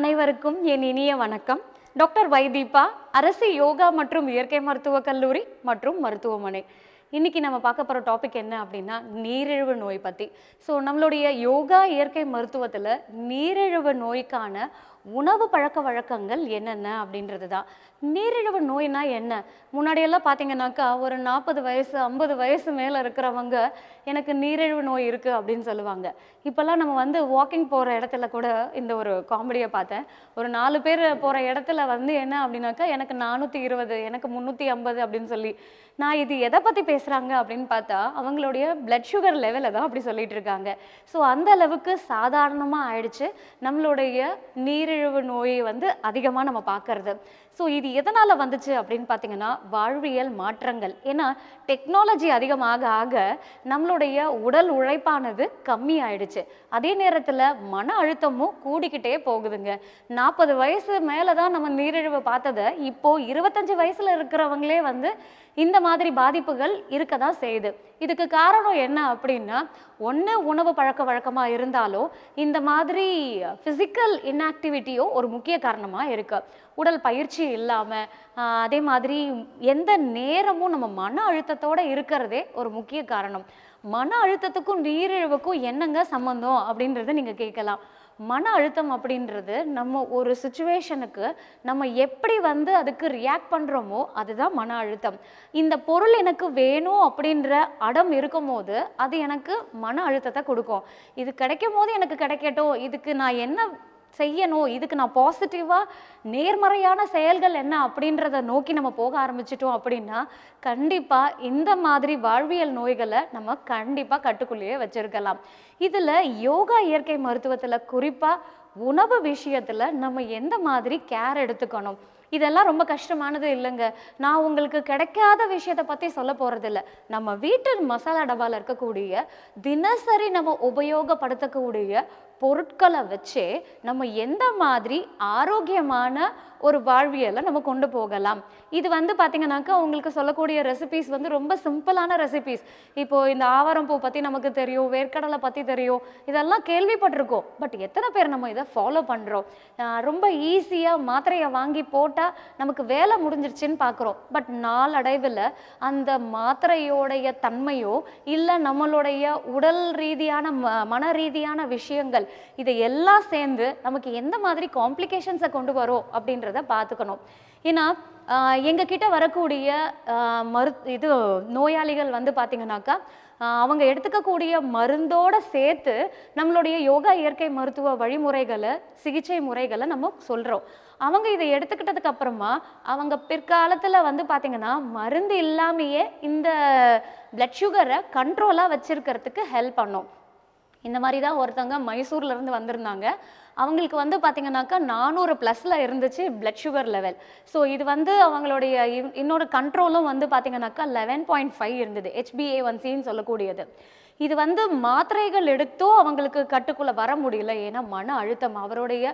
அனைவருக்கும் என் இனிய வணக்கம். டாக்டர் வைதீபா அரசு யோகா மற்றும் இயற்கை மருத்துவக் கல்லூரி மற்றும் மருத்துவமனை. இன்னைக்கு நம்ம பார்க்க போகிற டாபிக் என்ன அப்படின்னா நீரிழிவு நோய் பற்றி ஸோ நம்மளுடைய யோகா இயற்கை மருத்துவத்தில் நீரிழிவு நோய்க்கான உணவு பழக்க வழக்கங்கள் என்னென்ன அப்படின்றது தான் நீரிழிவு நோய்னா என்ன? முன்னாடியெல்லாம் பார்த்தீங்கன்னாக்கா ஒரு நாற்பது வயசு ஐம்பது வயசு மேலே இருக்கிறவங்க எனக்கு நீரிழிவு நோய் இருக்குது அப்படின்னு சொல்லுவாங்க. இப்போல்லாம் நம்ம வந்து வாக்கிங் போகிற இடத்துல கூட இந்த ஒரு காமெடியை பார்த்தேன். ஒரு நாலு பேர் போகிற இடத்துல வந்து என்ன அப்படின்னாக்கா எனக்கு நானூற்றி இருபது எனக்கு முந்நூற்றி ஐம்பது அப்படின்னு சொல்லி. நான் இது எதை பற்றி பேசுகிறாங்க அப்படின்னு பார்த்தா அவங்களுடைய பிளட் சுகர் லெவலை தான் அப்படி சொல்லிட்டு இருக்காங்க. ஸோ அந்த அளவுக்கு சாதாரணமாக ஆயிடுச்சு. நம்மளுடைய நீரிழிவு நோயை வந்து அதிகமாக நம்ம பார்க்கறது. ஸோ இது எதனால் வந்துச்சு அப்படின்னு பார்த்தீங்கன்னா வாழ்வியல் மாற்றங்கள். ஏன்னா டெக்னாலஜி அதிகமாக ஆக நம்மளுடைய உடல் உழைப்பானது கம்மி ஆயிடுச்சு அதே நேரத்தில் மன அழுத்தமும் கூடிக்கிட்டே போகுதுங்க. நாற்பது வயசு மேலே தான் நம்ம நீரிழிவு பார்த்ததை இப்போது இருபத்தஞ்சு வயசில் இருக்கிறவங்களே வந்து இந்த மாதிரி பாதிப்புகள் இருக்க தான் செய்யுது. இதுக்கு காரணம் என்ன அப்படின்னா ஒன்று உணவு பழக்க வழக்கமாக இருந்தாலும் இந்த மாதிரி ஃபிசிக்கல் இன்ஆக்டிவிட்டியோ ஒரு முக்கிய காரணமாக இருக்குது உடல் பயிற்சி இல்லாமல் அதே மாதிரி எந்த நேரமும் நம்ம மன அழுத்தத்தோட இருக்கிறதே ஒரு முக்கிய காரணம். மன அழுத்தத்துக்கும் நீரிழிவுக்கும் என்னங்க சம்மந்தம் அப்படின்றத நீங்கள் கேட்கலாம். மன அழுத்தம் அப்படின்றது நம்ம ஒரு சுச்சுவேஷனுக்கு நம்ம எப்படி வந்து அதுக்கு ரியாக்ட் பண்ணுறோமோ அதுதான் மன அழுத்தம். இந்த பொருள் எனக்கு வேணும் அப்படின்ற அடம் இருக்கும் போது அது எனக்கு மன அழுத்தத்தை கொடுக்கும். இது கிடைக்கும் போது எனக்கு கிடைக்கட்டும் இதுக்கு நான் என்ன செய்யணும். இதுக்கு நான் பாசிட்டிவாக நேர்மறையான செயல்கள் என்ன அப்படின்றத நோக்கி நம்ம போக ஆரம்பிச்சிட்டோம் அப்படின்னா கண்டிப்பாக இந்த மாதிரி வாழ்வியல் நோய்களை நம்ம கண்டிப்பாக கட்டுக்குள்ளேயே வச்சிருக்கலாம். இதில் யோகா இயற்கை மருத்துவத்தில் குறிப்பாக உணவு விஷயத்தில் நம்ம எந்த மாதிரி கேர் எடுத்துக்கணும்? இதெல்லாம் ரொம்ப கஷ்டமானது இல்லைங்க. நான் உங்களுக்கு கிடைக்காத விஷயத்தை பற்றி சொல்ல போகிறதில்ல நம்ம வீட்டு மசாலா டபாவில் இருக்கக்கூடிய தினசரி நம்ம உபயோகப்படுத்தக்கூடிய பொருட்களை வச்சே நம்ம எந்த மாதிரி ஆரோக்கியமான ஒரு வாழ்வியலை நம்ம கொண்டு போகலாம். இது வந்து பார்த்தீங்கன்னாக்கா உங்களுக்கு சொல்லக்கூடிய ரெசிபிஸ் வந்து ரொம்ப சிம்பிளான ரெசிபிஸ் இப்போ இந்த ஆவாரம் பூ பற்றி நமக்கு தெரியும் வேர்க்கடலை பற்றி தெரியும் இதெல்லாம் கேள்விப்பட்டிருக்கோம். பட் எத்தனை பேர் நம்ம இதை ஃபாலோ பண்ணுறோம் ரொம்ப ஈஸியாக மாத்திரையை வாங்கி போட்டால் நமக்கு வேலை முடிஞ்சிருச்சுன்னு பார்க்குறோம். பட் நாளடைவில் அந்த மாத்திரையோடைய தன்மையோ இல்லை நம்மளுடைய உடல் ரீதியான ம மன ரீதியான விஷயங்கள் இதை எல்லாம் சேர்ந்து நமக்கு எந்த மாதிரி காம்ப்ளிகேஷன்ஸை கொண்டு வரும் அப்படின்றத பார்த்துக்கணும். ஏன்னா எங்ககிட்ட வரக்கூடிய மரு இது நோயாளிகள் வந்து பார்த்தீங்கன்னாக்கா அவங்க எடுத்துக்கக்கூடிய மருந்தோட சேர்த்து நம்மளுடைய யோகா இயற்கை மருத்துவ வழிமுறைகளை சிகிச்சை முறைகளை நம்ம சொல்கிறோம் அவங்க இதை எடுத்துக்கிட்டதுக்கு அப்புறமா அவங்க பிற்காலத்தில் வந்து பார்த்திங்கன்னா மருந்து இல்லாமையே இந்த பிளட் சுகரை கண்ட்ரோலாக வச்சிருக்கிறதுக்கு ஹெல்ப் பண்ணும். இந்த மாதிரி தான் ஒருத்தவங்க மைசூர்லேருந்து வந்திருந்தாங்க. அவங்களுக்கு வந்து பார்த்தீங்கன்னாக்கா நானூறு ப்ளஸில் இருந்துச்சு பிளட் சுகர் லெவல் ஸோ இது வந்து அவங்களுடைய இன்னொரு கண்ட்ரோலும் வந்து பார்த்தீங்கன்னாக்கா லெவன் பாயிண்ட் ஃபைவ் இருந்தது. ஹெச்பிஏ ஒன் சின்னு சொல்லக்கூடியது. இது வந்து மாத்திரைகள் எடுத்தோ அவங்களுக்கு கட்டுக்குள்ள வர முடியல. ஏன்னா மன அழுத்தம். அவருடைய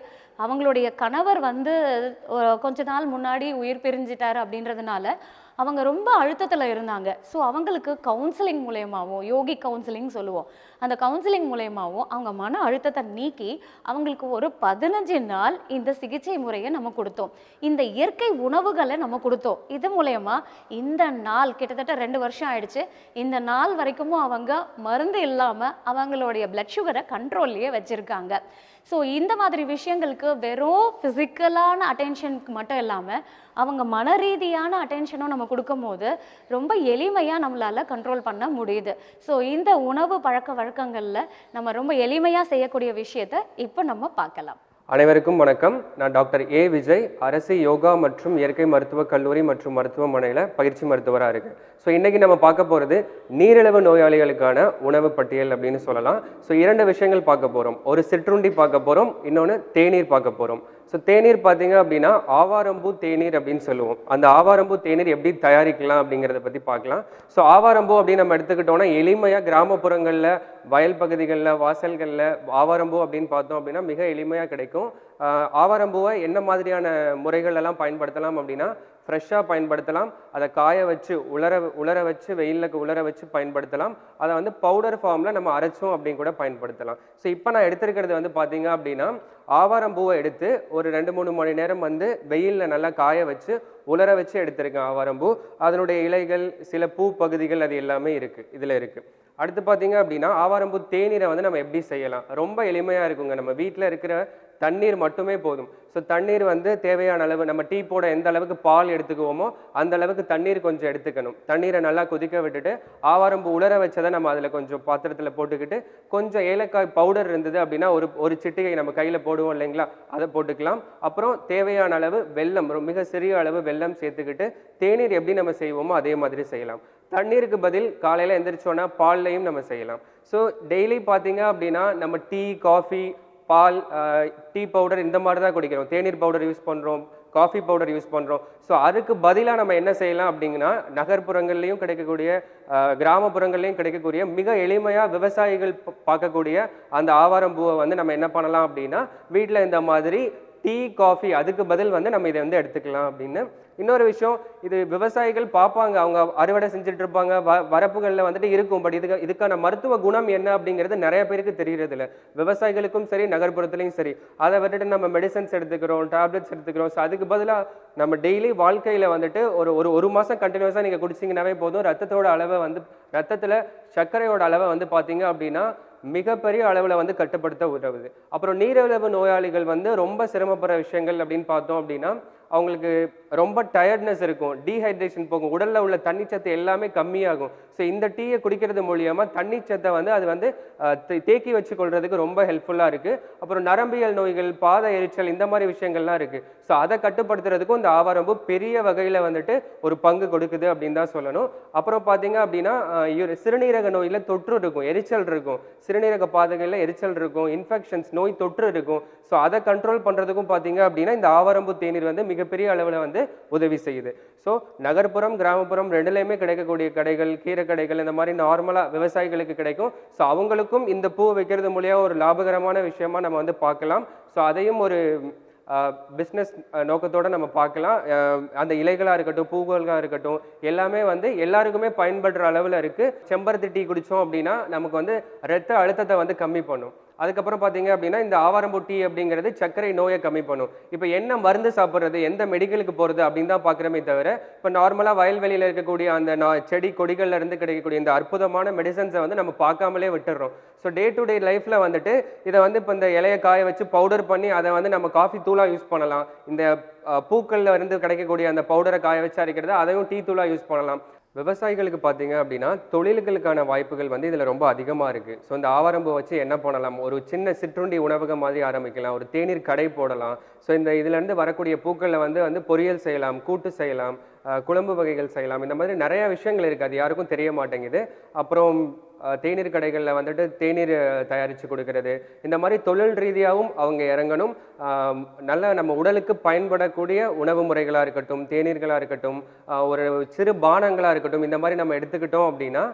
அவங்களுடைய கணவர் வந்து கொஞ்ச நாள் முன்னாடி உயிர் பிரிஞ்சிட்டார் அப்படின்றதுனால அவங்க ரொம்ப அழுத்தத்தில் இருந்தாங்க. ஸோ அவங்களுக்கு கவுன்சிலிங் மூலயமாவும் யோகி கவுன்சிலிங் சொல்லுவோம். அந்த கவுன்சிலிங் மூலயமாவும் அவங்க மன அழுத்தத்தை நீக்கி அவங்களுக்கு ஒரு பதினஞ்சு நாள் இந்த சிகிச்சை முறையை நம்ம கொடுத்தோம். இந்த இயற்கை உணவுகளை நம்ம கொடுத்தோம். இது மூலயமா இந்த நாள் கிட்டத்தட்ட ரெண்டு வருஷம் ஆயிடுச்சு. இந்த நாள் வரைக்கும் அவங்க மருந்து இல்லாமல் அவங்களுடைய பிளட் சுகரை கண்ட்ரோல்லையே வச்சுருக்காங்க. ஸோ இந்த மாதிரி விஷயங்களுக்கு வெறும் ஃபிசிக்கலான அட்டென்ஷனுக்கு மட்டும் இல்லாமல் அவங்க மன ரீதியான அட்டென்ஷனும் நம்ம கொடுக்கும் போது ரொம்ப எளிமையாக நம்மளால் கண்ட்ரோல் பண்ண முடியுது. ஸோ இந்த உணவு பழக்க பழக்கங்களில் நம்ம ரொம்ப எளிமையாக செய்யக்கூடிய விஷயத்தை இப்போ நம்ம பார்க்கலாம். அனைவருக்கும் வணக்கம். நான் டாக்டர் ஏ விஜய் அரசு யோகா மற்றும் இயற்கை மருத்துவக் கல்லூரி மற்றும் மருத்துவமனையில் பயிற்சி மருத்துவராக இருக்குது ஸோ இன்றைக்கி நம்ம பார்க்க போகிறது நீரிழிவு நோயாளிகளுக்கான உணவு பட்டியல் அப்படின்னு சொல்லலாம். ஸோ இரண்டு விஷயங்கள் பார்க்க போகிறோம் ஒரு சிற்றுண்டி பார்க்க போகிறோம் இன்னொன்று தேநீர் பார்க்க போகிறோம் ஸோ தேநீர் பார்த்தீங்க அப்படின்னா ஆவாரம்பூ தேநீர் அப்படின்னு சொல்லுவோம். அந்த ஆவாரம்பூ தேநீர் எப்படி தயாரிக்கலாம் அப்படிங்கிறத பற்றி பார்க்கலாம். ஸோ ஆவாரம்பூ அப்படின்னு நம்ம எடுத்துக்கிட்டோம்னா எளிமையாக கிராமப்புறங்களில் வயல் பகுதிகளில் வாசல்களில் ஆவாரம்பூ அப்படின்னு பார்த்தோம் அப்படின்னா மிக எளிமையாக கிடைக்கும். ஆவாரம்பூவை என்ன மாதிரியான முறைகள் எல்லாம் பயன்படுத்தலாம் அப்படின்னா ஃப்ரெஷ்ஷாக பயன்படுத்தலாம். அதை காய வச்சு உலர உலர வச்சு வெயிலில் உலர வச்சு பயன்படுத்தலாம். அதை வந்து பவுடர் ஃபார்மில் நம்ம அரைச்சோம் அப்படின்னு கூட பயன்படுத்தலாம். ஸோ இப்போ நான் எடுத்திருக்கிறது வந்து பார்த்தீங்க அப்படின்னா ஆவாரம்பூவை எடுத்து ஒரு ரெண்டு மூணு மணி நேரம் வந்து வெயிலில் நல்லா காய வச்சு உலர வச்சு எடுத்திருக்கேன் ஆவாரம்பூ அதனுடைய இலைகள் சில பூ பகுதிகள் அது எல்லாமே இருக்குது இதில் இருக்குது அடுத்து பார்த்தீங்க அப்படின்னா ஆவாரம்பூ தேநீரை வந்து நம்ம எப்படி செய்யலாம்? ரொம்ப எளிமையாக இருக்குங்க. நம்ம வீட்டில் இருக்கிற தண்ணீர் மட்டுமே போதும். ஸோ தண்ணீர் வந்து தேவையான அளவு நம்ம டீ போட எந்த அளவுக்கு பால் எடுத்துக்குவோமோ அந்த அளவுக்கு தண்ணீர் கொஞ்சம் எடுத்துக்கணும். தண்ணீரை நல்லா கொதிக்க விட்டுட்டு ஆவாரம்பு உலர வச்சதை நம்ம அதில் கொஞ்சம் பாத்திரத்தில் போட்டுக்கிட்டு கொஞ்சம் ஏலக்காய் பவுடர் இருந்தது அப்படின்னா ஒரு ஒரு சிட்டிகை நம்ம கையில் போடுவோம் இல்லைங்களா அதை போட்டுக்கலாம். அப்புறம் தேவையான அளவு வெல்லம் ரொம்ப மிக சிறிய அளவு வெல்லம் சேர்த்துக்கிட்டு தேநீர் எப்படி நம்ம செய்வோமோ அதே மாதிரி செய்யலாம். தண்ணீருக்கு பதில் காலையில் எந்திரிச்சோன்னா பால்லையும் நம்ம செய்யலாம். ஸோ டெய்லி பார்த்தீங்க அப்படின்னா நம்ம டீ காஃபி பால் டீ பவுடர் இந்த மாதிரி தான் குடிக்கிறோம். தேநீர் பவுடர் யூஸ் பண்ணுறோம் காஃபி பவுடர் யூஸ் பண்ணுறோம் ஸோ அதுக்கு பதிலாக நம்ம என்ன செய்யலாம் அப்படிங்கன்னா நகர்ப்புறங்கள்லையும் கிடைக்கக்கூடிய கிராமப்புறங்கள்லையும் கிடைக்கக்கூடிய மிக எளிமையாக விவசாயிகள் பார்க்கக்கூடிய அந்த ஆவாரம் பூவை வந்து நம்ம என்ன பண்ணலாம் அப்படின்னா வீட்டில் இந்த மாதிரி டீ காஃபி அதுக்கு பதில் வந்து நம்ம இதை வந்து எடுத்துக்கலாம் அப்படின்னு இன்னொரு விஷயம் இது விவசாயிகள் பார்ப்பாங்க அவங்க அறுவடை செஞ்சுட்டு இருப்பாங்க வ வரப்புகளில் வந்துட்டு இருக்கும். பட் இதுக்கு இதுக்கான மருத்துவ குணம் என்ன அப்படிங்கிறது நிறைய பேருக்கு தெரியறது இல்லை விவசாயிகளுக்கும் சரி நகர்ப்புறத்துலையும் சரி. அதை விட்டுட்டு நம்ம மெடிசன்ஸ் எடுத்துக்கிறோம் டேப்லெட்ஸ் எடுத்துக்கிறோம். ஸோ அதுக்கு பதிலாக நம்ம டெய்லி வாழ்க்கையில் வந்துட்டு ஒரு ஒரு ஒரு மாதம் கண்டினியூஸாக நீங்கள் குடிச்சிங்கனாவே போதும். ரத்தத்தோட அளவை வந்து ரத்தத்தில் சர்க்கரையோட அளவை வந்து பார்த்தீங்க அப்படின்னா மிகப்பெரிய அளவில் வந்து கட்டுப்படுத்த உதவுது. அப்புறம் நீரிழிவு நோயாளிகள் வந்து ரொம்ப சிரமப்படுற விஷயங்கள் அப்படின்னு பார்த்தோம் அப்படின்னா அவங்களுக்கு ரொம்ப டயர்ட்னஸ் இருக்கும். டீஹைட்ரேஷன் போகும். உடலில் உள்ள தண்ணிச்சத்து எல்லாமே கம்மியாகும். ஸோ இந்த டீயை குடிக்கிறது மூலியமாக தண்ணிச்சத்தை வந்து அது வந்து தே- தேக்கி வச்சு கொள்றதுக்கு ரொம்ப ஹெல்ப்ஃபுல்லாக இருக்குது அப்புறம் நரம்பியல் நோய்கள் பாத எரிச்சல் இந்த மாதிரி விஷயங்கள்லாம் இருக்குது ஸோ அதை கட்டுப்படுத்துறதுக்கும் இந்த ஆவாரம்பூ பெரிய வகையில் வந்துட்டு ஒரு பங்கு கொடுக்குது அப்படின்னு தான் சொல்லணும். அப்புறம் பார்த்தீங்க அப்படின்னா சிறுநீரக நோயில் தொற்று இருக்கும் எரிச்சல் இருக்கும். சிறுநீரக பாதைகளில் எரிச்சல் இருக்கும் இன்ஃபெக்ஷன்ஸ் நோய் தொற்று இருக்கும். ஸோ அதை கண்ட்ரோல் பண்ணுறதுக்கும் பார்த்தீங்க அப்படின்னா இந்த ஆவாரம்பூ தேநீர் வந்து மிகப்பெரிய அளவில் வந்து உதவி செய்யுது. ஸோ நகர்ப்புறம் கிராமப்புறம் ரெண்டுலேயுமே கிடைக்கக்கூடிய கடைகள் கீரை கடைகள் இந்த மாதிரி நார்மலாக விவசாயிகளுக்கு கிடைக்கும். ஸோ அவங்களுக்கும் இந்த பூ வைக்கிறது மூலியம் ஒரு லாபகரமான விஷயமா நம்ம வந்து பார்க்கலாம். ஸோ அதையும் ஒரு பிஸ்னஸ் நோக்கத்தோடு நம்ம பார்க்கலாம். அந்த இலைகளாக இருக்கட்டும் பூக்களாக இருக்கட்டும் எல்லாமே வந்து எல்லாருக்குமே பயன்படுற அளவில் இருக்குது செம்பருத்தி டீ குடித்தோம் அப்படின்னா நமக்கு வந்து ரத்த அழுத்தத்தை வந்து கம்மி பண்ணும். அதுக்கப்புறம் பார்த்தீங்க அப்படின்னா இந்த ஆவாரம்பூ டீ அப்படிங்கிறது சர்க்கரை நோயை கம்மி பண்ணும். இப்போ என்ன மருந்து சாப்பிட்றது எந்த மெடிக்கலுக்கு போகிறது அப்படின்னு தான் பார்க்குறமே தவிர இப்போ நார்மலாக வயல்வெளியில் இருக்கக்கூடிய அந்த நா- செடி கொடிகளில் இருந்து கிடைக்கக்கூடிய இந்த அற்புதமான மெடிசன்ஸை வந்து நம்ம பார்க்காமலே விட்டுடுறோம் ஸோ டே டு டே லைஃப்பில் வந்துட்டு இதை வந்து இப்போ இந்த இலையை காய வச்சு பவுடர் பண்ணி அதை வந்து நம்ம காஃபி தூளாக யூஸ் பண்ணலாம். இந்த பூக்களில் இருந்து கிடைக்கக்கூடிய அந்த பவுடரை காய வச்சு அரைக்கிறது அதையும் டீ தூளாக யூஸ் பண்ணலாம். விவசாயிகளுக்கு பார்த்தீங்க அப்படின்னா தொழில்களுக்கான வாய்ப்புகள் வந்து இதில் ரொம்ப அதிகமாக இருக்குது ஸோ இந்த ஆவாரம்பூ வச்சு என்ன பண்ணலாம்? ஒரு சின்ன சிற்றுண்டி உணவகம் மாதிரி ஆரம்பிக்கலாம். ஒரு தேநீர் கடை போடலாம். ஸோ இந்த இதுலேருந்து வரக்கூடிய பூக்களில் வந்து வந்து பொரியல் செய்யலாம் கூட்டு செய்யலாம் குழம்பு வகைகள் செய்யலாம். இந்த மாதிரி நிறையா விஷயங்கள் இருக்குது அது யாருக்கும் தெரிய மாட்டேங்குது. அப்புறம் தேநீர் கடைகளில் வந்துட்டு தேநீர் தயாரித்து கொடுக்கறது. இந்த மாதிரி தொழில் ரீதியாகவும் அவங்க இறங்கணும். நல்ல நம்ம உடலுக்கு பயன்படக்கூடிய உணவு முறைகளாக இருக்கட்டும் தேநீர்களாக இருக்கட்டும் ஒரு சிறு பானங்களாக இருக்கட்டும் இந்த மாதிரி நம்ம எடுத்துக்கிட்டோம் அப்படின்னா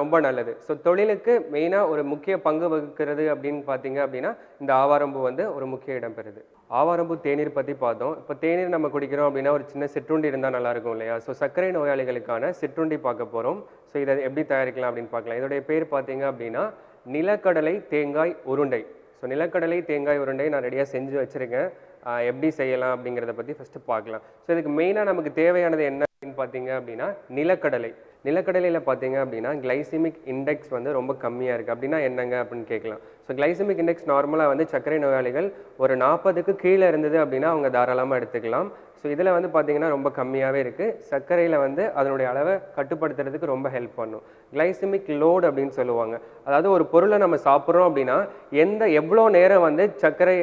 ரொம்ப நல்லது. ஸோ தொழிலுக்கு மெயினாக ஒரு முக்கிய பங்கு வகிக்கிறது அப்படின்னு பார்த்தீங்க அப்படின்னா இந்த ஆவாரம்பூ வந்து ஒரு முக்கிய இடம் பெறுது. ஆவாரம்பூ தேநீர் பற்றி பார்த்தோம். இப்போ தேநீர் நம்ம குடிக்கிறோம் அப்படின்னா ஒரு சின்ன சிற்றுண்டி இருந்தால் நல்லாயிருக்கும் இல்லையா? ஸோ சர்க்கரை நோயாளிகளுக்கான சிற்றுண்டி பார்க்க போகிறோம் ஸோ இதை எப்படி தயாரிக்கலாம் அப்படின்னு பார்க்கலாம். இதோடைய பேர் பார்த்தீங்க அப்படின்னா நிலக்கடலை தேங்காய் உருண்டை. ஸோ நிலக்கடலை தேங்காய் உருண்டை நான் ரெடியாக செஞ்சு வச்சுருக்கேன். எப்படி செய்யலாம் அப்படிங்கிறத பற்றி ஃபஸ்ட்டு பார்க்கலாம். ஸோ இதுக்கு மெயினாக நமக்கு தேவையானது என்ன அப்படின்னு பார்த்தீங்க அப்படின்னா நிலக்கடலை. நிலக்கடலையில் பார்த்தீங்க அப்படின்னா கிளைசிமிக் இண்டெக்ஸ் வந்து ரொம்ப கம்மியாக இருக்குது அப்படின்னா என்னங்க அப்படின்னு கேட்கலாம். ஸோ கிளைசமிக் இண்டெக்ஸ் நார்மலாக வந்து சர்க்கரை நோயாளிகள் ஒரு நாற்பதுக்கு கீழே இருந்தது அப்படின்னா அவங்க தாராளமாக எடுத்துக்கலாம். ஸோ இதில் வந்து பார்த்தீங்கன்னா ரொம்ப கம்மியாகவே இருக்குது சர்க்கரையில் வந்து அதனுடைய அளவை கட்டுப்படுத்துறதுக்கு ரொம்ப ஹெல்ப் பண்ணும். கிளைசமிக் லோடு அப்படின்னு சொல்லுவாங்க. அதாவது ஒரு பொருளை நம்ம சாப்பிட்றோம் அப்படின்னா எந்த எவ்வளோ நேரம் வந்து சர்க்கரை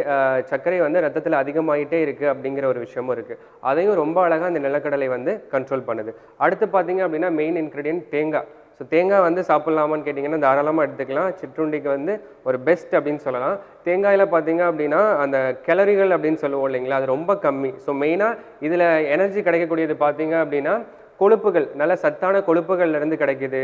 சர்க்கரை வந்து ரத்தத்தில் அதிகமாகிட்டே இருக்குது அப்படிங்கிற ஒரு விஷயமும் இருக்குது அதையும் ரொம்ப அழகாக அந்த நிலக்கடலை வந்து கண்ட்ரோல் பண்ணுது. அடுத்து பார்த்தீங்க அப்படின்னா மெயின் இன்க்ரீடியன்ட் தேங்காய். ஸோ தேங்காய் வந்து சாப்பிட்லாமான்னு கேட்டிங்கன்னா தாராளமாக எடுத்துக்கலாம். சிற்றுண்டிக்கு வந்து ஒரு பெஸ்ட் அப்படின்னு சொல்லலாம். தேங்காயில் பார்த்தீங்க அப்படின்னா அந்த கேலரிகள் அப்படின்னு சொல்லுவோம் இல்லைங்களா? அது ரொம்ப கம்மி. ஸோ மெயினாக இதில் எனர்ஜி கிடைக்கக்கூடியது பார்த்தீங்க அப்படின்னா கொழுப்புகள் நல்ல சத்தான கொழுப்புகள்ல இருந்து கிடைக்குது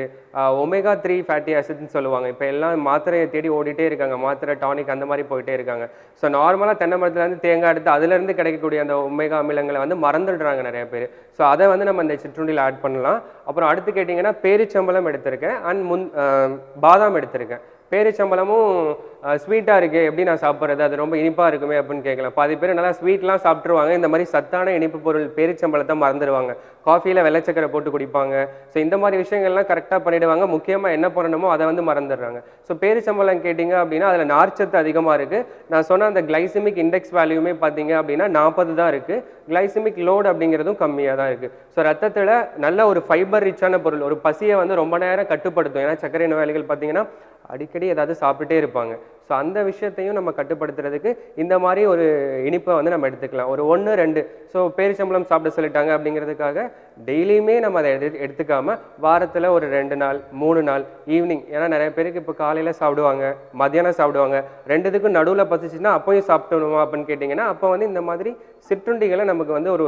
ஒமேகா த்ரீ ஃபேட்டி ஆசிட்னு சொல்லுவாங்க. இப்போ எல்லாம் மாத்திரையை தேடி ஓடிட்டே இருக்காங்க. மாத்திரை டானிக் அந்த மாதிரி போயிட்டே இருக்காங்க. ஸோ நார்மலாக தென்னை மரத்துல இருந்து தேங்காய் எடுத்து அதுலேருந்து கிடைக்கக்கூடிய அந்த ஒமேகா அமிலங்களை வந்து மறந்துடுறாங்க நிறைய பேர். ஸோ அதை வந்து நம்ம இந்த சிற்றுண்டியில் ஆட் பண்ணலாம். அப்புறம் அடுத்து கேட்டிங்கன்னா பேரிச்சம்பளம் எடுத்திருக்கேன். அண்ட் முன் பாதாம் எடுத்திருக்கேன். பேரிச்சம்பழமும் ஸ்வீட்டாக இருக்குது எப்படி நான் சாப்பிட்றது? அது ரொம்ப இனிப்பாக இருக்குமே அப்படின்னு கேட்கலாம். பாதி பேர் நல்லா ஸ்வீட்லாம் சாப்பிட்ருவாங்க இந்த மாதிரி சத்தான இனிப்பு பொருள் பேரிச்சம்பழத்தை மறந்துடுவாங்க காஃபியில் வெள்ளச்சக்கரை போட்டு குடிப்பாங்க. ஸோ இந்த மாதிரி விஷயங்கள்லாம் கரெக்டாக பண்ணிடுவாங்க. முக்கியமாக என்ன பண்ணணுமோ அதை வந்து மறந்துடுறாங்க. ஸோ பேரிச்சம்பழம் கேட்டிங்க அப்படின்னா அதில் நார்ச்சத்து அதிகமாக இருக்குது நான் சொன்ன அந்த கிளைசிமிக் இண்டெக்ஸ் வேல்யூமே பார்த்தீங்க அப்படின்னா நாற்பது தான் இருக்குது கிளைசிமிக் லோடு அப்படிங்கிறதும் கம்மியாக தான் இருக்குது ஸோ ரத்தத்தில் நல்ல ஒரு ஃபைபர் ரிச்சான பொருள் ஒரு பசியை வந்து ரொம்ப நேரம் கட்டுப்படுத்தும். ஏன்னா சர்க்கரை நோயாளிகள் பார்த்தீங்கன்னா அடிக்கடி ஏதாவது சாப்பிட்டுட்டே இருப்பாங்க. ஸோ அந்த விஷயத்தையும் நம்ம கட்டுப்படுத்துறதுக்கு இந்த மாதிரி ஒரு இனிப்பை வந்து நம்ம எடுத்துக்கலாம். ஒரு ஒன்று ரெண்டு. ஸோ பேரிச்சம்பழம் சாப்பிட சொல்லிட்டாங்க அப்படிங்கிறதுக்காக டெய்லியுமே நம்ம அதை எடு எடுத்துக்காம வாரத்தில் ஒரு ரெண்டு நாள் மூணு நாள் ஈவினிங். ஏன்னா நிறைய பேருக்கு இப்போ காலையில் சாப்பிடுவாங்க மத்தியானம் சாப்பிடுவாங்க. ரெண்டுத்துக்கும் நடுவில் பசிச்சுன்னா அப்போயும் சாப்பிடணுமா அப்படின்னு கேட்டிங்கன்னா அப்போ வந்து இந்த மாதிரி சிற்றுண்டிகளை நமக்கு வந்து ஒரு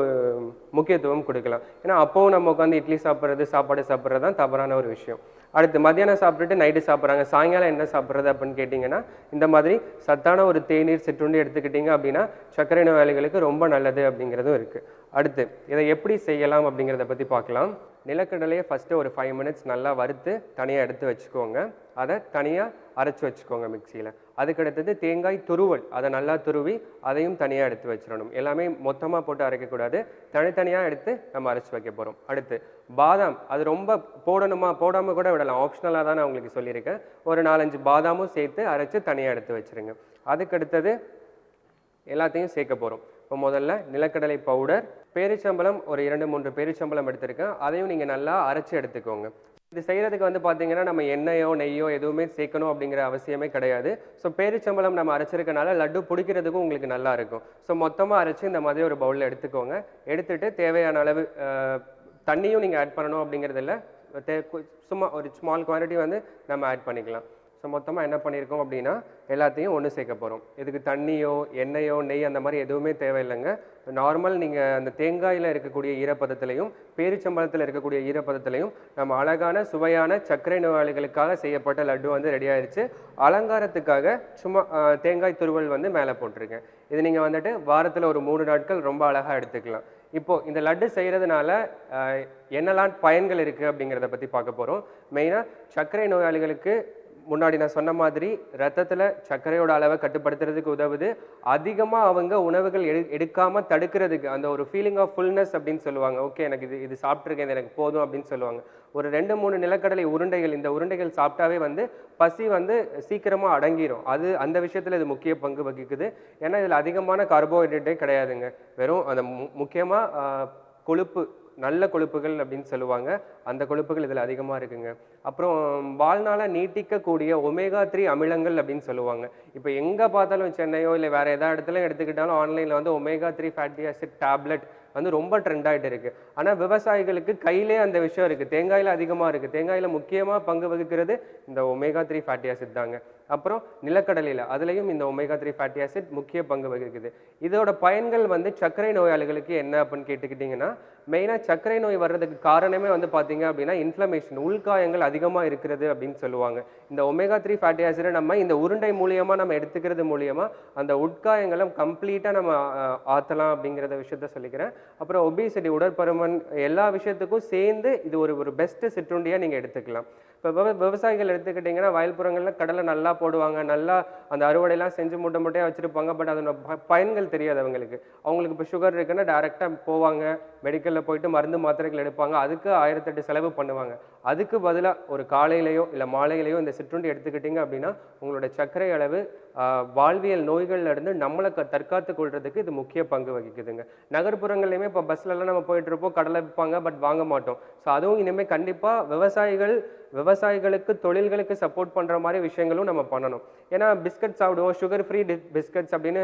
முக்கியத்துவம் கொடுக்கலாம். ஏன்னா அப்போவும் நம்ம உட்காந்து இட்லி சாப்பிட்றது சாப்பாடு சாப்பிட்றது தான் தவறான ஒரு விஷயம். அடுத்து மத்தியானம் சாப்பிட்டுட்டு நைட்டு சாப்பிட்றாங்க. சாயங்காலம் என்ன சாப்பிட்றது அப்படின்னு கேட்டிங்கன்னா இந்த மாதிரி சத்தான ஒரு தேநீர் சிற்றுண்டி எடுத்துக்கிட்டிங்க அப்படின்னா சர்க்கரை நோயாளிகளுக்கு ரொம்ப நல்லது அப்படிங்கிறதும் இருக்குது அடுத்து இதை எப்படி செய்யலாம் அப்படிங்கிறத பற்றி பார்க்கலாம். நிலக்கடலையை ஃபஸ்ட்டு ஒரு ஃபைவ் மினிட்ஸ் நல்லா வறுத்து தனியாக எடுத்து வச்சுக்கோங்க. அதை தனியாக அரைச்சி வச்சுக்கோங்க மிக்சியில். அதுக்கடுத்தது தேங்காய் துருவல். அதை நல்லா துருவி அதையும் தனியாக எடுத்து வச்சிடணும். எல்லாமே மொத்தமாக போட்டு அரைக்கக்கூடாது. தனித்தனியாக எடுத்து நம்ம அரைச்சி வைக்க போகிறோம் அடுத்து பாதாம். அது ரொம்ப போடணுமா? போடாமல் கூட விடலாம். ஆப்ஷனலாக தான் நான் உங்களுக்கு சொல்லியிருக்கேன். ஒரு நாலஞ்சு பாதாமும் சேர்த்து அரைச்சி தனியாக எடுத்து வச்சிருங்க. அதுக்கடுத்தது எல்லாத்தையும் சேர்க்க போகிறோம் இப்போ முதல்ல நிலக்கடலை பவுடர் பேரிச்சம்பளம் ஒரு இரண்டு மூன்று பேரிச்சம்பழம் எடுத்திருக்கேன். அதையும் நீங்கள் நல்லா அரைச்சி எடுத்துக்கோங்க. இது செய்கிறதுக்கு வந்து பார்த்தீங்கன்னா நம்ம எண்ணெயோ நெய்யோ எதுவுமே சேர்க்கணும் அப்படிங்கிற அவசியமே கிடையாது. ஸோ பேரிச்சம்பளம் நம்ம அரைச்சிருக்கனால லட்டு பிடிக்கிறதுக்கும் உங்களுக்கு நல்லா இருக்கும். ஸோ மொத்தமாக அரைச்சி இந்த மாதிரி ஒரு பவுலில் எடுத்துக்கோங்க. எடுத்துகிட்டு தேவையான அளவு தண்ணியும் நீங்கள் ஆட் பண்ணணும் அப்படிங்கிறதில்ல. தே சும்மா ஒரு ஸ்மால் குவான்டிட்டி வந்து நம்ம ஆட் பண்ணிக்கலாம். ஸோ மொத்தமாக என்ன பண்ணியிருக்கோம் அப்படின்னா எல்லாத்தையும் ஒன்று சேர்க்க போகிறோம் இதுக்கு தண்ணியோ எண்ணெயோ நெய் அந்த மாதிரி எதுவுமே தேவையில்லைங்க. நார்மல் நீங்கள் அந்த தேங்காயில் இருக்கக்கூடிய ஈரப்பதத்திலையும் பேரிச்சம்பழத்தில் இருக்கக்கூடிய ஈரப்பதத்திலையும் நம்ம அழகான சுவையான சர்க்கரை நோயாளிகளுக்காக செய்யப்பட்ட லட்டு வந்து ரெடி ஆயிடுச்சு அலங்காரத்துக்காக சும்மா தேங்காய் துருவல் வந்து மேலே போட்டிருக்கேன். இது நீங்கள் வந்துட்டு வாரத்தில் ஒரு மூணு நாட்கள் ரொம்ப அழகாக எடுத்துக்கலாம். இப்போது இந்த லட்டு செய்கிறதுனால என்னெல்லாம் பயன்கள் இருக்குது அப்படிங்கிறத பற்றி பார்க்க போகிறோம் மெயினாக சர்க்கரை நோயாளிகளுக்கு முன்னாடி நான் சொன்ன மாதிரி ரத்தத்தில் சர்க்கரையோட அளவை கட்டுப்படுத்துறதுக்கு உதவுது. அதிகமாக அவங்க உணவுகள் எடு எடுக்காமல் தடுக்கிறதுக்கு அந்த ஒரு ஃபீலிங் ஆஃப் ஃபுல்னஸ் அப்படின்னு சொல்லுவாங்க. ஓகே எனக்கு இது இது சாப்பிட்ருக்கேன் இது எனக்கு போதும் அப்படின்னு சொல்லுவாங்க. ஒரு ரெண்டு மூணு நிலக்கடலை உருண்டைகள் இந்த உருண்டைகள் சாப்பிட்டாவே வந்து பசி வந்து சீக்கிரமாக அடங்கிரும். அது அந்த விஷயத்தில் இது முக்கிய பங்கு வகிக்குது. ஏன்னா இதில் அதிகமான கார்போஹைட்ரேட்டே கிடையாதுங்க. வெறும் அந்த முக்கியமாக கொழுப்பு நல்ல கொழுப்புகள் அப்படின்னு சொல்லுவாங்க. அந்த கொழுப்புகள் இதில் அதிகமாக இருக்குங்க. அப்புறம் வாழ்நாளை நீட்டிக்கக்கூடிய ஒமேகா த்ரீ அமிலங்கள் அப்படின்னு சொல்லுவாங்க. இப்போ எங்கே பார்த்தாலும் சென்னையோ இல்லை வேறு எதா இடத்துல எடுத்துக்கிட்டாலும் ஆன்லைனில் வந்து omega three fatty acid tablet வந்து ரொம்ப ட்ரெண்ட் ஆகிட்டு இருக்கு. ஆனால் விவசாயிகளுக்கு கையிலே அந்த விஷயம் இருக்குது தேங்காயில் அதிகமாக இருக்குது தேங்காயில் முக்கியமாக பங்கு வகிக்கிறது இந்த ஒமேகா த்ரீ ஃபேட்டி ஆசிட் தாங்க. அப்புறம் நிலக்கடலையில் அதுலேயும் இந்த ஒமேகா த்ரீ ஃபேட்டி ஆசிட் முக்கிய பங்கு வகிக்குது. இதோட பயன்கள் வந்து சர்க்கரை நோயாளிகளுக்கு என்ன அப்படின்னு கேட்டுக்கிட்டிங்கன்னா மெயினாக சர்க்கரை நோய் வர்றதுக்கு காரணமே வந்து பார்த்தீங்க அப்படின்னா இன்ஃப்ளமேஷன் உள்காயங்கள் அதிகமாக இருக்கிறது அப்படின்னு சொல்லுவாங்க. இந்த ஒமேகா த்ரீ ஃபேட்டி ஆசிடை நம்ம இந்த உருண்டை மூலியமாக நம்ம எடுத்துக்கிறது மூலியமாக அந்த உட்காயங்களை கம்ப்ளீட்டாக நம்ம ஆற்றலாம் அப்படிங்கிறத விஷயத்த சொல்லிக்கிறேன். அப்புறம் ஒபிசிட்டி உடற்பருமன் எல்லா விஷயத்துக்கும் சேர்ந்து இது ஒரு ஒரு பெஸ்ட் சிற்றுண்டியாக நீங்கள் எடுத்துக்கலாம். இப்போ விவ விவசாயிகள் எடுத்துக்கிட்டிங்கன்னா வயல்புறங்களில் கடலை நல்லா போடுவாங்க. நல்லா அந்த அறுவடையெல்லாம் செஞ்சு மூட்டை மூட்டையாக வச்சுருப்பாங்க. பட் அதோட ப- பயன்கள் தெரியாது அவங்களுக்கு. அவங்களுக்கு இப்போ சுகர் இருக்குன்னா டேரெக்டாக போவாங்க. மெடிக்கலில் போயிட்டு மருந்து மாத்திரைகள் எடுப்பாங்க. அதுக்கு ஆயிரத்தெட்டு செலவு பண்ணுவாங்க. அதுக்கு பதிலாக ஒரு காலையிலையோ இல்லை மாலையிலையோ இந்த சிற்றுண்டி எடுத்துக்கிட்டிங்க அப்படின்னா உங்களோட சர்க்கரை அளவு வாழ்வியல் நோய்கள்லேருந்து நம்மளை க தற்காத்து கொள்றதுக்கு இது முக்கிய பங்கு வகிக்குதுங்க. நகர்ப்புறங்கள்லையுமே இப்போ பஸ்லலாம் நம்ம போயிட்டு இருப்போம். கடலை விற்பாங்க பட் வாங்க மாட்டோம். ஸோ அதுவும் இனிமேல் கண்டிப்பாக விவசாயிகள் விவசாயிகளுக்கு தொழில்களுக்கு சப்போர்ட் பண்ணுற மாதிரி விஷயங்களும் நம்ம பண்ணணும். ஏன்னா பிஸ்கட் சாப்பிடுவோம் சுகர் ஃப்ரீ பிஸ்கட்ஸ் அப்படின்னு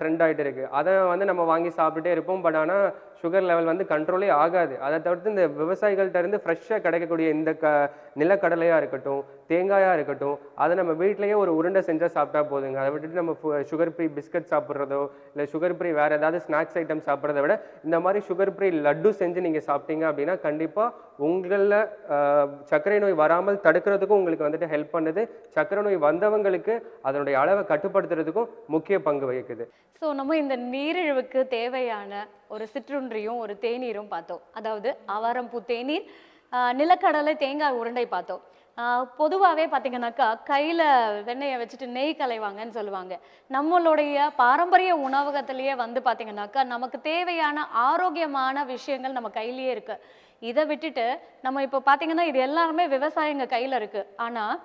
ட்ரெண்ட் ஆகிட்டு இருக்குது அதை வந்து நம்ம வாங்கி சாப்பிட்டுட்டே இருப்போம். பட் ஆனால் சுகர் லெவல் வந்து கண்ட்ரோலே ஆகாது. அதை தவிர்த்து இந்த விவசாயிகள்கிட்ட இருந்து ஃப்ரெஷ்ஷாக கிடைக்கக்கூடிய இந்த க நிலக்கடலையாக இருக்கட்டும் தேங்காயாக இருக்கட்டும் அதை நம்ம வீட்டிலேயே ஒரு உருண்டை செஞ்சால் சாப்பிட்டா போதுங்க. அதை விட்டுட்டு நம்ம சுகர் ஃப்ரீ பிஸ்கட் சாப்பிட்றதோ இல்லை சுகர் ஃப்ரீ வேறு ஏதாவது ஸ்நாக்ஸ் ஐட்டம் சாப்பிட்றத விட இந்த மாதிரி சுகர் ஃப்ரீ லட்டு செஞ்சு நீங்கள் சாப்பிட்டீங்க அப்படின்னா கண்டிப்பாக உங்களில் சர்க்கரை நோய் வராமல் தடுக்கிறதுக்கும் உங்களுக்கு வந்துட்டு ஹெல்ப் பண்ணுது. சர்க்கரை நோய் வந்தவங்களுக்கு அதனுடைய அளவை கட்டுப்படுத்துறதுக்கும் முக்கிய பங்கு வகிக்குது. ஸோ நம்ம இந்த நீரிழிவுக்கு தேவையான ஒரு சிற்றுன்றியும் ஒரு தேநீரும் பார்த்தோம். அதாவது அவரம்பூ தேநீர் நிலக்கடலை தேங்காய் உருண்டை பார்த்தோம். பொதுவாகவே பார்த்தீங்கன்னாக்கா கையில் வெண்ணெயை வச்சுட்டு நெய் கலைவாங்கன்னு சொல்லுவாங்க. நம்மளுடைய பாரம்பரிய உணவகத்திலேயே வந்து பார்த்தீங்கன்னாக்கா நமக்கு தேவையான ஆரோக்கியமான விஷயங்கள் நம்ம கையிலேயே இருக்குது இதை விட்டுட்டு நம்ம இப்போ பார்த்தீங்கன்னா இது எல்லாருமே விவசாயிங்க கையில் இருக்குது ஆனால்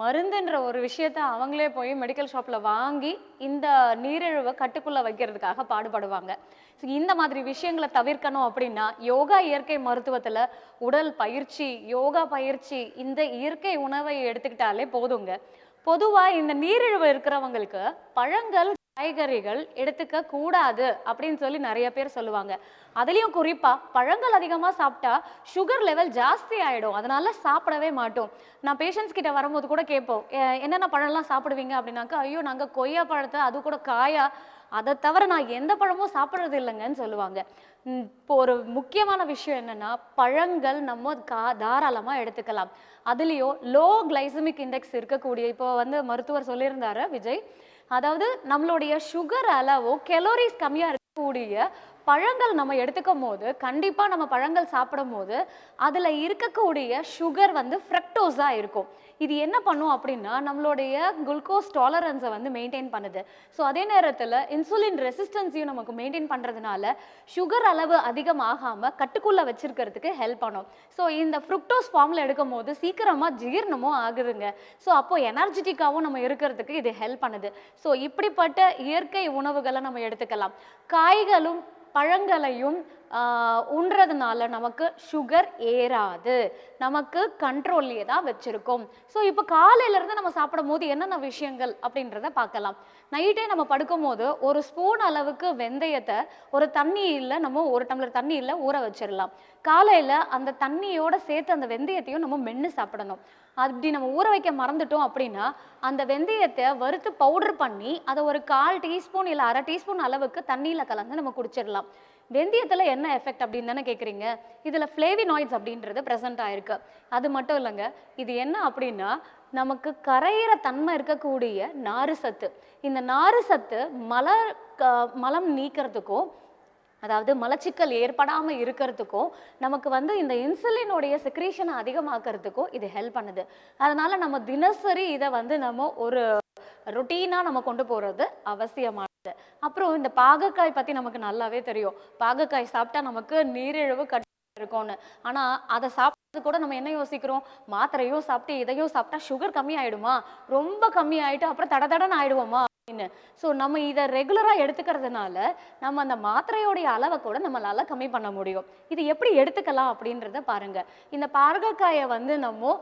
மருந்துன்ற ஒரு விஷயத்த அவங்களே போய் மெடிக்கல் ஷாப்பில் வாங்கி இந்த நீரிழிவை கட்டுக்குள்ளே வைக்கிறதுக்காக பாடுபடுவாங்க. ஸோ இந்த மாதிரி விஷயங்களை தவிர்க்கணும் அப்படின்னா யோகா இயற்கை மருத்துவத்தில் உடல் பயிற்சி யோகா பயிற்சி இந்த இயற்கை உணவை எடுத்துக்கிட்டாலே போதுங்க. பொதுவாக இந்த நீரிழிவு இருக்கிறவங்களுக்கு பழங்கள் காய்கறிகள் எடுத்துக்க கூடாது அப்படின்னு சொல்லி நிறைய பேர் சொல்லுவாங்க. அதுலேயும் குறிப்பாக பழங்கள் அதிகமாக சாப்பிட்டா சுகர் லெவல் ஜாஸ்தி ஆகிடும் அதனால சாப்பிடவே மாட்டோம். நான் பேஷண்ட்ஸ் கிட்ட வரும்போது கூட கேட்போம் என்னென்ன பழம்லாம் சாப்பிடுவீங்க? அப்படின்னாக்கா ஐயோ நாங்கள் கொய்யா பழத்தை அது கூட காயா அதை தவிர நான் எந்த பழமும் சாப்பிட்றது இல்லைங்கன்னு சொல்லுவாங்க. இப்போ ஒரு முக்கியமான விஷயம் என்னென்னா பழங்கள் நம்ம கா தாராளமாக எடுத்துக்கலாம். அதுலேயோ லோ கிளைசமிக் இண்டெக்ஸ் இருக்கக்கூடிய இப்போ வந்து மருத்துவர் சொல்லியிருந்தாரு விஜய். அதாவது நம்மளுடைய சுகர் அளவோ கெலோரிஸ் கம்மியாக இருக்கக்கூடிய பழங்கள் நம்ம எடுத்துக்கும் போது கண்டிப்பாக நம்ம பழங்கள் சாப்பிடும் போது அதில் இருக்கக்கூடிய சுகர் வந்து ஃப்ரக்டோஸாக இருக்கும். இது என்ன பண்ணும் அப்படின்னா நம்மளுடைய குளுக்கோஸ் டாலரன்ஸை வந்து மெயின்டைன் பண்ணுது. ஸோ அதே நேரத்தில் இன்சுலின் ரெசிஸ்டன்ஸையும் நமக்கு மெயின்டைன் பண்ணுறதுனால சுகர் அளவு அதிகமாகாமல் கட்டுக்குள்ளே வச்சிருக்கிறதுக்கு ஹெல்ப் பண்ணும். ஸோ இந்த ஃப்ருக்டோஸ் ஃபார்மில் எடுக்கும் போது சீக்கிரமாக ஜீரணமும் ஆகுதுங்க. ஸோ அப்போ எனர்ஜெட்டிக்காகவும் நம்ம இருக்கிறதுக்கு இது ஹெல்ப் பண்ணுது. ஸோ இப்படிப்பட்ட இயற்கை உணவுகளை நம்ம எடுத்துக்கலாம். காய்களும் பழங்களையும் உண்றதுனால நமக்கு சுகர் ஏறாது. நமக்கு கண்ட்ரோல்லையே தான் வச்சுருக்கோம். ஸோ இப்போ காலையிலேருந்து நம்ம சாப்பிடும் போது என்னென்ன விஷயங்கள் அப்படின்றத பார்க்கலாம். நைட்டே நம்ம படுக்கும் போது ஒரு ஸ்பூன் அளவுக்கு வெந்தயத்தை ஒரு தண்ணியில் நம்ம ஒரு டம்ளர் தண்ணியில் ஊற வச்சிடலாம் காலையில் அந்த தண்ணியோட சேர்த்து அந்த வெந்தயத்தையும் நம்ம மென்று சாப்பிடணும். அப்படி நம்ம ஊற வைக்க மறந்துட்டோம் அப்படின்னா அந்த வெந்தயத்தை வறுத்து பவுடர் பண்ணி அதை ஒரு கால் டீஸ்பூன் இல்லை அரை டீஸ்பூன் அளவுக்கு தண்ணியில் கலந்து நம்ம குடிச்சிடலாம். வெந்தயத்தில் என்ன எஃபெக்ட் அப்படின்னு தானே கேட்குறீங்க இதில் ஃப்ளேவினாய்ட்ஸ் அப்படின்றது ப்ரெசென்ட் ஆயிருக்கு. அது மட்டும் இல்லைங்க இது என்ன அப்படின்னா நமக்கு கரையிற தன்மை இருக்கக்கூடிய நாறு சத்து. இந்த நாறு சத்து மல க- மலம் நீக்கிறதுக்கும் அதாவது மலச்சிக்கல் ஏற்படாமல் இருக்கிறதுக்கும் நமக்கு வந்து இந்த இன்சுலினுடைய செக்ரீஷனை அதிகமாக்குறதுக்கும் இது ஹெல்ப் பண்ணுது. அதனால் நம்ம தினசரி இதை வந்து நம்ம ஒரு ரொட்டீனாக நம்ம கொண்டு போகிறது அவசியமானது. அப்புறம் இந்த பாகக்காய் பற்றி நமக்கு நல்லாவே தெரியும். பாகக்காய் சாப்பிட்டா நமக்கு நீரிழிவு கட் இருக்கும்னு. ஆனால் அதை சாப்பிட்டது கூட நம்ம என்ன யோசிக்கிறோம்? மாத்திரையும் சாப்பிட்டு இதையும் சாப்பிட்டா சுகர் கம்மி ஆயிடுமா ரொம்ப கம்மி ஆயிட்டு அப்புறம் தட தடன்னு ஆயிடுவோமா? ஸோ நம்ம இதை ரெகுலராக எடுத்துக்கிறதுனால நம்ம அந்த மாத்திரையோடைய அளவை கூட நம்மளால் கம்மி பண்ண முடியும். இது எப்படி எடுத்துக்கலாம் அப்படின்றத பாருங்க. இந்த பாகற்காயை வந்து நம்ம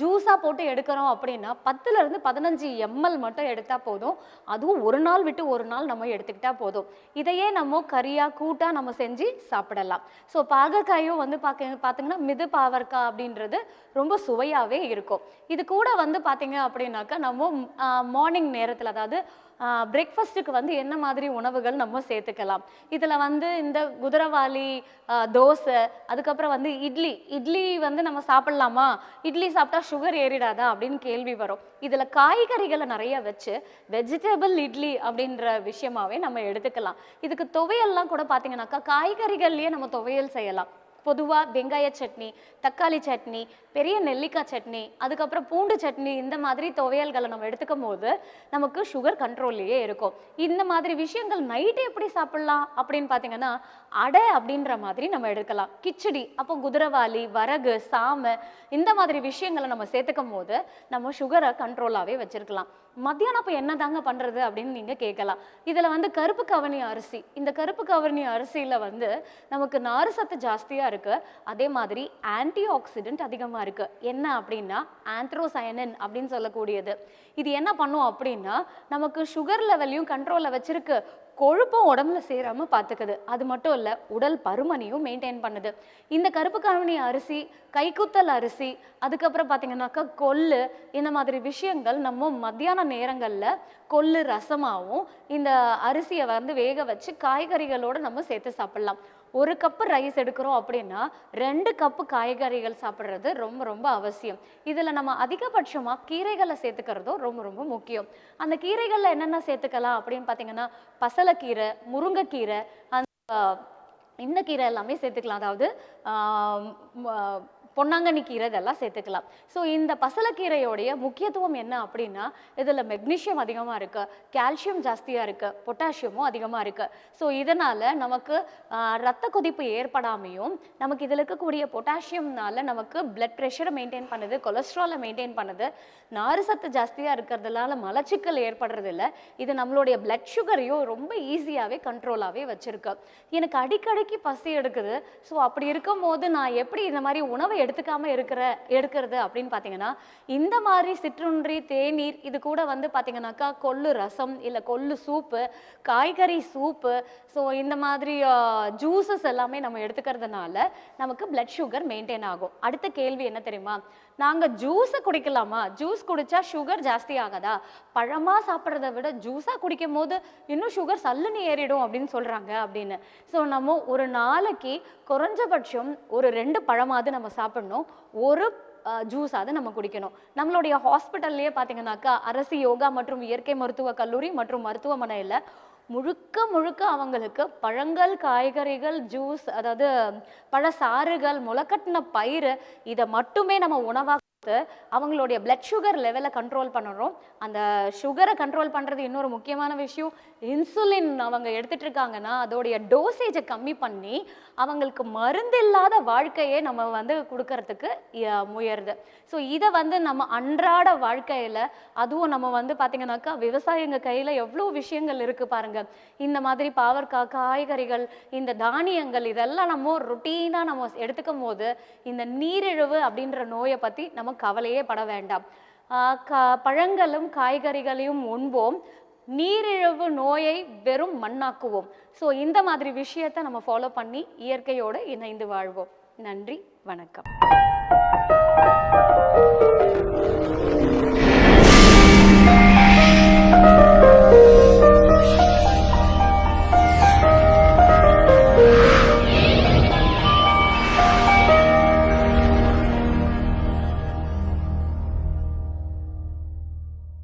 ஜூஸாக போட்டு எடுக்கிறோம் அப்படின்னா பத்துலேருந்து பதினஞ்சு எம்எல் மட்டும் எடுத்தால் போதும். அதுவும் ஒரு நாள் விட்டு ஒரு நாள் நம்ம எடுத்துக்கிட்டால் போதும். இதையே நம்ம கறியாக கூட்டாக நம்ம செஞ்சு சாப்பிடலாம். ஸோ பாகற்காயும் வந்து பார்க்க பார்த்தீங்கன்னா மிது பாவற்காய் அப்படின்றது ரொம்ப சுவையாகவே இருக்கும். இது கூட வந்து பார்த்தீங்க அப்படின்னாக்கா நம்ம மார்னிங் நேரத்தில் அதாவது பிரேக்ஃபாஸ்ட்டுக்கு வந்து என்ன மாதிரி உணவுகள் நம்ம சேர்த்துக்கலாம்? இதில் வந்து இந்த குதிரவாளி தோசை அதுக்கப்புறம் வந்து இட்லி. இட்லி வந்து நம்ம சாப்பிட்லாமா? இட்லி சாப்பிட்டா சுகர் ஏறிடாதா? அப்படின்னு கேள்வி வரும். இதில் காய்கறிகளை நிறைய வச்சு வெஜிடபிள் இட்லி அப்படின்ற விஷயமாவே நம்ம எடுத்துக்கலாம். இதுக்கு துவையல்லாம் கூட பார்த்தீங்கன்னாக்கா காய்கறிகள்லேயே நம்ம துவையல் செய்யலாம். பொதுவாக வெங்காய சட்னி தக்காளி சட்னி பெரிய நெல்லிக்காய் சட்னி அதுக்கப்புறம் பூண்டு சட்னி இந்த மாதிரி துவையல்களை நம்ம எடுத்துக்கும் போது நமக்கு சுகர் கண்ட்ரோல்லையே இருக்கும். இந்த மாதிரி விஷயங்கள் நைட்டு எப்படி சாப்பிடலாம் அப்படின்னு பார்த்தீங்கன்னா அடை அப்படின்ற மாதிரி நம்ம எடுக்கலாம். கிச்சடி அப்போ குதிரவாளி வரகு சாமை இந்த மாதிரி விஷயங்களை நம்ம சேர்த்துக்கும் போது நம்ம சுகரை கண்ட்ரோலாகவே வச்சுருக்கலாம். மத்தியானம் அப்போ என்ன தாங்க பண்ணுறது அப்படின்னு நீங்கள் கேட்கலாம். இதில் வந்து கருப்பு கவனி அரிசி. இந்த கருப்பு கவனி அரிசியில் வந்து நமக்கு நார் சத்து ஜாஸ்தியாக இருக்கு. அதே மாதிரி ஆன்டி ஆக்சிடென்ட் அதிகமாக இருக்கு. என்ன அப்படின்னா ஆந்த்ரோசயனின் அப்படின்னு சொல்லக்கூடியது. இது என்ன பண்ணும் அப்படின்னா நமக்கு சுகர் லெவலையும் கண்ட்ரோலில் வச்சிருக்கு. கொழுப்பும் உடம்புல சேராம பாத்துக்குது. அது மட்டும் இல்ல உடல் பருமனையும் மெயின்டைன் பண்ணுது. இந்த கருப்பு கவுனி அரிசி கைக்குத்தல் அரிசி அதுக்கப்புறம் பாத்தீங்கன்னாக்கா கொள்ளு இந்த மாதிரி விஷயங்கள் நம்ம மத்தியான நேரங்கள்ல கொள்ளு ரசமாகவும் இந்த அரிசியை வந்து வேக வச்சு காய்கறிகளோட நம்ம சேர்த்து சாப்பிடலாம். ஒரு கப்பு ரைஸ் எடுக்கிறோம் அப்படின்னா ரெண்டு கப்பு காய்கறிகள் சாப்பிட்றது ரொம்ப ரொம்ப அவசியம். இதில் நம்ம அதிகபட்சமாக கீரைகளை சேர்த்துக்கிறதும் ரொம்ப ரொம்ப முக்கியம். அந்த கீரைகளில் என்னென்ன சேர்த்துக்கலாம் அப்படின்னு பார்த்தீங்கன்னா பசலைக்கீரை முருங்கைக்கீரை அந்த இந்த கீரை எல்லாமே சேர்த்துக்கலாம். அதாவது பொன்னாங்கண்ணி கீரை இதெல்லாம் சேர்த்துக்கலாம். ஸோ இந்த பசலக்கீரையோடைய முக்கியத்துவம் என்ன அப்படின்னா இதில் மெக்னீஷியம் அதிகமாக இருக்கு கால்சியம் ஜாஸ்தியாக இருக்கு பொட்டாசியமும் அதிகமாக இருக்கு. ஸோ இதனால நமக்கு ரத்த கொதிப்பு ஏற்படாமையும் நமக்கு இதில் இருக்கக்கூடிய பொட்டாசியம்னால நமக்கு பிளட் ப்ரெஷரை மெயின்டைன் பண்ணுது கொலஸ்ட்ராலை மெயின்டைன் பண்ணுது. நாறு சத்து ஜாஸ்தியாக இருக்கிறதுனால மலச்சிக்கல் ஏற்படுறதில்ல. இது நம்மளுடைய பிளட் சுகரையும் ரொம்ப ஈஸியாகவே கண்ட்ரோலாகவே வச்சிருக்கு. எனக்கு அடிக்கடிக்கு பசி எடுக்குது. ஸோ அப்படி இருக்கும்போது நான் எப்படி இந்த மாதிரி உணவை எடுத்துக்காம இருக்கிற எடுக்கிறது அப்படின்னு பார்த்தீங்கன்னா இந்த மாதிரி சிற்றுன்றி தேநீர் இது கூட வந்து பார்த்தீங்கன்னாக்கா கொள்ளு ரசம் இல்லை கொள்ளு சூப்பு காய்கறி சூப்பு ஸோ இந்த மாதிரி ஜூசஸ் எல்லாமே நம்ம எடுத்துக்கிறதுனால நமக்கு பிளட் சுகர் மெயின்டைன் ஆகும். அடுத்த கேள்வி என்ன தெரியுமா? நாங்கள் ஜூஸை குடிக்கலாமா? ஜூஸ் குடித்தா சுகர் ஜாஸ்தி ஆகாதா? பழமாக சாப்பிட்றத விட ஜூஸாக குடிக்கும் போது இன்னும் சுகர் சல்லுன்னு ஏறிடும் அப்படின்னு சொல்கிறாங்க அப்படின்னு. ஸோ நம்ம ஒரு நாளைக்கு குறைஞ்சபட்சம் ஒரு ரெண்டு பழமாவது நம்ம சாப்பிடணும். ஒரு ஜூஸாவது நம்ம குடிக்கணும். நம்மளுடைய ஹாஸ்பிட்டல்லையே பார்த்தீங்கன்னாக்கா அரசு யோகா மற்றும் இயற்கை மருத்துவ கல்லூரி மற்றும் மருத்துவமனையில் முழுக்க முழுக்க அவங்களுக்கு பழங்கள் காய்கறிகள் ஜூஸ் அதாவது பழச்சாறுகள் முளைக்கட்டின பயிறு இதை மட்டுமே நம்ம உணவாக அவங்களுடைய பிளட் சுகர் லெவலை கண்ட்ரோல் பண்ணுறோம் அந்த சுகரை கண்ட்ரோல் பண்ணுறது இன்னொரு முக்கியமான விஷயம். இன்சுலின் அவங்க எடுத்துட்டு இருக்காங்கன்னா அதோடைய டோசேஜை கம்மி பண்ணி அவங்களுக்கு மருந்து இல்லாத வாழ்க்கையே நம்ம வந்து கொடுக்கறதுக்கு இய- முயறுது. ஸோ இதை வந்து நம்ம அன்றாட வாழ்க்கையில அதுவும் நம்ம வந்து பார்த்தீங்கன்னாக்கா விவசாயிங்க கையில் எவ்வளோ விஷயங்கள் இருக்கு பாருங்க. இந்த மாதிரி பாவற்காய் காய்கறிகள் இந்த தானியங்கள் இதெல்லாம் நம்ம ருட்டீனாக நம்ம எடுத்துக்கும் போது இந்த நீரிழிவு அப்படின்ற நோயை பற்றி நம்ம கவலையே பட வேண்டாம். ஆஹ் பழங்களும் காய்கறிகளையும் உண்போம். நீரிழிவு நோயை வெறும் மண்ணாக்குவோம். ஸோ இந்த மாதிரி விஷயத்தை நம்ம ஃபாலோ பண்ணி இயற்கையோடு இணைந்து வாழ்வோம். நன்றி வணக்கம்.